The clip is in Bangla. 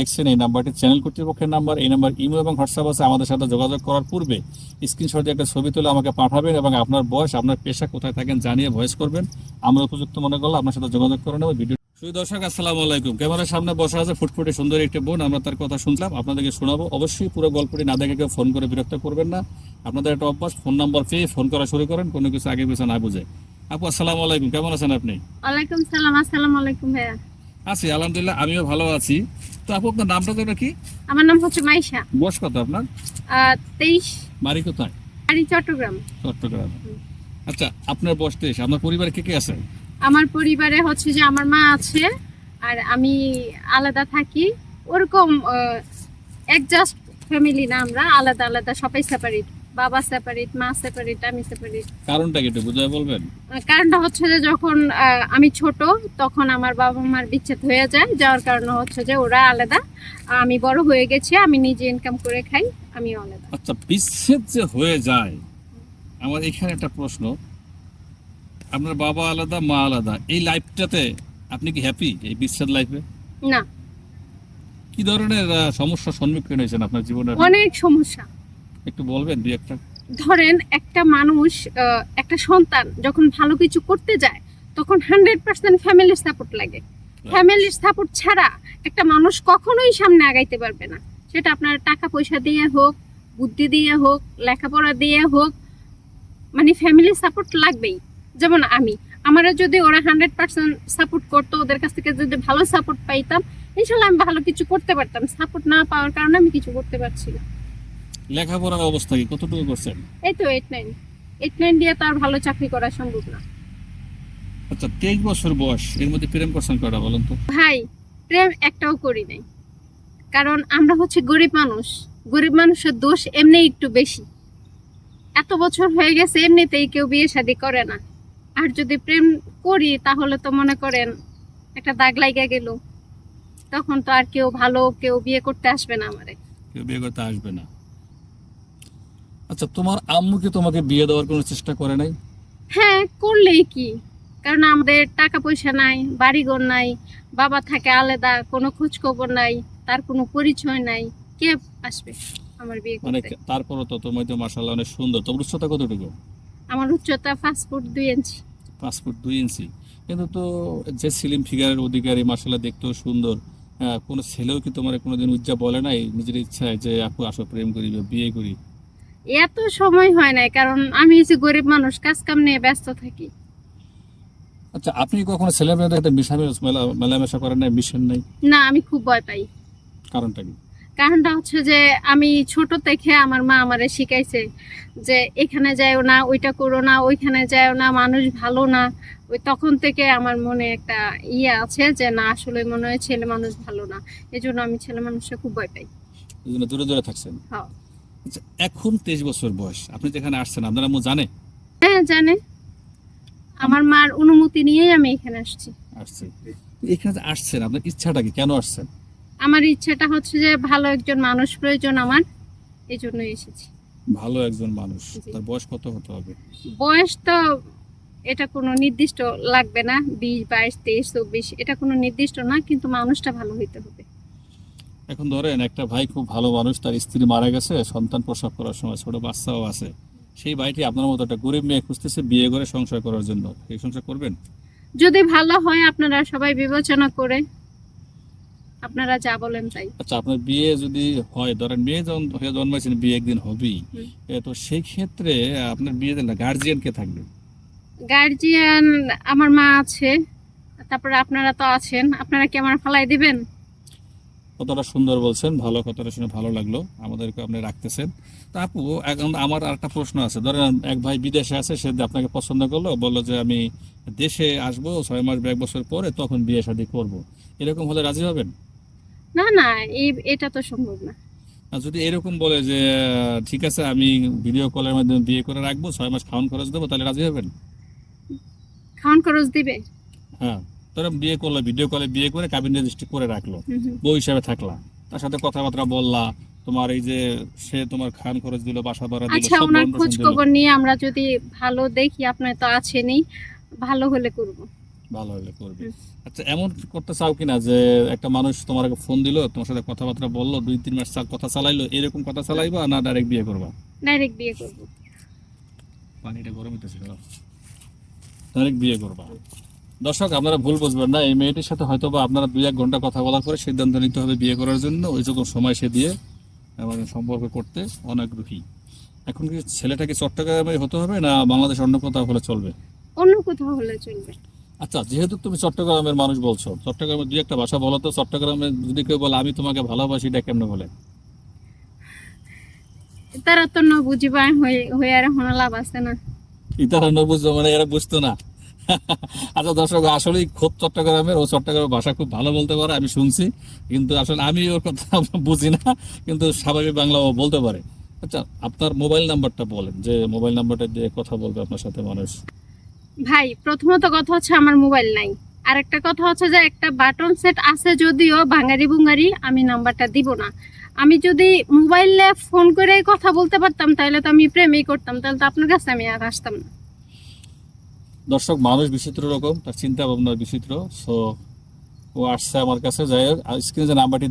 দেখছেন, এই নাম্বারটি চ্যানেল কর্তৃপক্ষের নাম্বার এই নাম্বার ইমেল এবং হোয়াটসঅ্যাপ আছে। আমাদের সাথে যোগাযোগ করার পূর্বে স্ক্রিনশট দিয়ে একটা ছবি তুলে আমাকে পাঠাবেন এবং আপনার বয়স, আপনার পেশা কোথায় থাকেন জানিয়ে ভয়েস করবেন। আমরা উপযুক্ত মনে করলে আপনার সাথে যোগাযোগ করে নেব। ভিডিও সুই দর্শক, আসসালামু আলাইকুম। ক্যামেরার সামনে বসা আছে ফুটফুটে সুন্দর একটি বোন। আমরা তার কথা শুনলাম, আপনাদেরকে শোনাবো। অবশ্যই পুরো গল্পটি না দেখে কেউ ফোন করে বিরক্ত করবেন না। আপনাদের একটা অভ্যাস, ফোন নাম্বার পেয়ে ফোন করা শুরু করেন, কোনো কিছু আগে পিছনে না বুঝে। আপু, আসসালামু আলাইকুম। কেমন আছেন আপনি? ওয়ালাইকুম সালাম। আসসালামু আলাইকুম ভাইয়া। আছি আলহামদুলিল্লাহ আমিও ভালো আছি। তো আপু আপনার নামটা তো কি? আমার নাম হচ্ছে মাইশা। বয়স কত আপনার? তেইশ। বাড়ি কোথায়? বাড়ি চট্টগ্রাম। চট্টগ্রাম। আচ্ছা আপনার বয়স তেইশ আপনার পরিবারে কে কে আছে? আমার পরিবারে হচ্ছে যে আমার মা আছে আর আমি আলাদা থাকি। ওরকম অ্যাডজাস্ট ফ্যামিলি না আমরা আলাদা আলাদা সবাই সেপারেট বাবা সেপারেট মা সেপারেট আমি সেপারেট কারণটা কি একটু বুঝায় বলবেন? কারণটা হচ্ছে যে যখন আমি ছোট তখন আমার বাবা মার বিচ্ছেদ হয়ে যায়। যাওয়ার কারণে হচ্ছে যে ওরা আলাদা। আমি বড় হয়ে গেছি আমি নিজে ইনকাম করে খাই আমি আলাদা। আচ্ছা বিচ্ছেদ যে হয়ে যায় আমার এখানে একটা প্রশ্ন। আপনার বাবা আলাদা মা আলাদা এই লাইফটাতে আপনি কি হ্যাপি এই বিচ্ছেদ লাইফে না। কি ধরনের আহ, সমস্যার সম্মুখীন হয়েছেন আপনার জীবনে অনেক সমস্যা। একটু বলবেন দুই একটা। ধরেন একটা মানুষ একটা সন্তান যখন ভালো কিছু করতে যায় তখন হান্ড্রেড পার্সেন্ট ফ্যামিলির সাপোর্ট লাগে। ফ্যামিলির সাপোর্ট ছাড়া একটা মানুষ কখনোই সামনে আগাইতে পারবে না। সেটা আপনার টাকা পয়সা দিয়ে হোক বুদ্ধি দিয়ে হোক লেখাপড়া দিয়ে হোক মানে ফ্যামিলির সাপোর্ট লাগবেই। যেমন আমি আমারও যদি ওরা হান্ড্রেড পার্সেন্ট সাপোর্ট করতো ওদের কাছ থেকে যদি ভালো সাপোর্ট পাইতাম ইনশাল্লাহ আমি ভালো কিছু করতে পারতাম। সাপোর্ট না পাওয়ার কারণে আমি কিছু করতে পারছি না। লেখাপড়ার অবস্থা কি? কতটুকু করছেন? এই তো এইট নাইন এইট নাইন দিয়ে তো আর ভালো চাকরি করা সম্ভব না। আচ্ছা তেইশ বছর বয়স এর মধ্যে প্রেম করছেন কটা বলেন তো। ভাই প্রেম একটাও করি নাই। কারণ আমরা হচ্ছে গরিব মানুষ। গরিব মানুষের দোষ এমনি একটু বেশি। এত বছর হয়ে গেছে এমনিতেই কেউ বিয়ে শাদী করে না। আর যদি প্রেম করি তাহলে তো মনে করেন একটা দাগ লাগা গেল। তখন তো আর কেউ ভালো কেউ বিয়ে করতে আসবে না আমারে। কেউ বিয়ে করতে আসবে না। আচ্ছা তোমার আম্মু কি তোমাকে বিয়ে দেওয়ার কোনো চেষ্টা করে নাই? হ্যাঁ করলেই কি। কারণ আমাদের টাকা পয়সা নাই বাড়িঘর নাই বাবা থাকে আলাদা কোনো খোঁজ খবর নাই তার কোনো পরিচয় নাই। কে আসবে আমার বিয়ে মানে করতে? তারপরও তো তুমি তো মাসাল্লাহ অনেক সুন্দর। তোমার উচ্চতা কতটুকু? আমার উচ্চতা ফাস্টফুড দুই ইঞ্চি। পাঁচ ফুট দুই ইঞ্চি। কিন্তু তো যে সিলিম ফিগারের অধিকারী মাসাল্লাহ দেখতেও সুন্দর। কোনো ছেলেও কি তোমার কোনোদিন উজ্জা বলে নাই? নিজের ইচ্ছায় যে আপু আসো প্রেম করি বা বিয়ে করি। এত সময় হয় নাই কারণ আমি হচ্ছে গরিব মানুষ কাজ কাম নিয়ে ব্যস্ত থাকি। আচ্ছা আপনি কখনো ছেলে মেয়েদের মেলা- মেলামেশা করেন নাই মিশেন নাই? না আমি খুব ভয় পাই। কারণটা কি? কারণটা হচ্ছে যে আমি ছোট থেকে আমার মা আমারে শিখাইছে যে এখানে যাও না ওইটা করো না ওইখানে যাও না মানুষ ভালো না। ওই তখন থেকে আমার মনে একটা ইয়ে আছে যে না আসলে মনে হয় ছেলে মানুষ ভালো না। এই জন্য আমি ছেলে মানুষকে খুব ভয় পাই। এই জন্য দূরে দূরে থাকছেন? হ্যাঁ। এখন তেইশ বছর বয়স। আপনি যেখানে আসছেন আপনার আম্মু জানে? হ্যাঁ জানে। আমার মার অনুমতি নিয়েই আমি এখানে আসছি। আসছে। এখানে আসছেন আপনার ইচ্ছাটা কি? কেন আসছেন? আমার ইচ্ছাটা হচ্ছে যে ভালো একজন মানুষ প্রয়োজন আমার এই জন্যই এসেছি। ভালো একজন মানুষ। তার বয়স কত হতে হবে? বয়স তো এটা কোনো নির্দিষ্ট লাগবে না বিশ বাইশ তেইশ চব্বিশ এটা কোনো নির্দিষ্ট না কিন্তু মানুষটা ভালো হইতে হবে। এখন ধরেন একটা ভাই খুব ভালো মানুষ তার স্ত্রী মারা গেছে সন্তান প্রসব করার সময় ছোট বাচ্চাও আছে। সেই ভাইটি আপনার মতো একটা গরিব মেয়ে খুঁজতেছে বিয়ে করে সংসার করার জন্য। এই সংসার করবেন? যদি ভালো হয় আপনারা সবাই বিবেচনা করে আপনারা যা বলেন তাই। আচ্ছা আপনার বিয়ে যদি হয় ধরেন মেয়ে যখন হয়ে জন্মাইছেন বিয়ে একদিন হবেই। তো সেই ক্ষেত্রে আপনার বিয়ে দেন না গার্জিয়ান কে থাকবে গার্জিয়ান আমার মা আছে তারপরে আপনারা তো আছেন আপনারা কি আমার ফালাই দিবেন? কতটা সুন্দর বলছেন ভালো কথাটা শুনে ভালো লাগল আমাদেরকে আপনি রাখতেছেন। তা আপু এখন আমার আর একটা প্রশ্ন আছে। ধরেন এক ভাই বিদেশে আছে সে আপনাকে পছন্দ করল বলল যে আমি দেশে আসব ছয় মাস বা এক বছর পরে তখন বিয়ে শাদী করব। এরকম হলে রাজি হবেন? না না এটা তো সম্ভব না। যদি এরকম বলে যে ঠিক আছে আমি ভিডিও কলের মাধ্যমে বিয়ে করে রাখব ছয় মাস খাওয়ান খরচ দেবো তাহলে রাজি হবেন? খাওয়ান খরচ দিবে? হ্যাঁ। ধরেন বিয়ে করল ভিডিও কলে বিয়ে করে কাবিন রেজিস্ট্রি করে রাখল। বউ হিসাবে থাকলা। তার সাথে কথাবার্তা বললা তোমার এই যে সে তোমার খান খরচ দিল বাসা ভাড়া দিল আচ্ছা ওনার খোঁজ খবর নিয়ে আমরা যদি ভালো দেখি আপনার তো আছেনই ভালো হলে করব। ভালো হলে করবে। আচ্ছা এমন করতে চাও কিনা যে একটা মানুষ তোমার ফোন দিলো তোমার সাথে কথাবার্তা বলল দুই তিন মাস কথা চালাইলো এরকম কথা চালাইবা না ডাইরেক্ট বিয়ে করবা? ডাইরেক্ট বিয়ে করব। পানিটা গরম হইতেছে ডাইরেক্ট বিয়ে করবা। দর্শক আপনারা ভুল বুঝবেন না এই মেয়েটির সাথে হয়তো বা আপনারা দুই এক ঘণ্টা কথা বলার পরে সিদ্ধান্ত নিতে হবে বিয়ে করার জন্য। ওই যখন সময় সে দিয়ে এবং সম্পর্ক করতে অনাগ্রহী। এখন কি ছেলেটা কি চট্টগ্রামে হতে হবে না বাংলাদেশ অন্য কোথাও হলে চলবে? অন্য কোথাও হলে চলবে। আচ্ছা যেহেতু তুমি চট্টগ্রামের মানুষ বলছো চট্টগ্রামের দুই একটা ভাষা বলো তো চট্টগ্রামে যদি কেউ বলে আমি তোমাকে ভালোবাসি এটা কেমনে বলে? তারা তো ন বুঝিবা হয়ে হয়ে আর হনা লাভ আছে না। ইতারা ন বুঝতো মানে এরা বুঝতো না। আচ্ছা দর্শক, আসলেই খুব চট্টগ্রামের ও চট্টগ্রামের ভাষা খুব ভালো বলতে পারে, আমি শুনছি। কিন্তু আসলে আমি ওর কথা বুঝি না, কিন্তু স্বাভাবিক বাংলা ও বলতে পারে। আচ্ছা আপনার মোবাইল নাম্বারটা বলেন, যে মোবাইল নাম্বারটা দিয়ে কথা বলবে আপনার সাথে মানুষ। ভাই, প্রথমত কথা হচ্ছে আমার মোবাইল নাই। আর একটা কথা হচ্ছে যে একটা বাটন সেট আছে যদিও বাঙালি বুঙ্গারি, আমি নাম্বারটা দিব না। আমি যদি মোবাইলে ফোন করে কথা বলতে পারতাম, তাহলে তো আমি প্রেমই করতাম, তাহলে তো আপনার কাছে আমি আর আসতাম না। দর্শক, মানুষ বিচিত্র রকম, তার চিন্তা ভাবনা বিচিত্র। সো ও আসছে আমার কাছে, যাই হোক স্ক্রিনে যে নাম্বারটি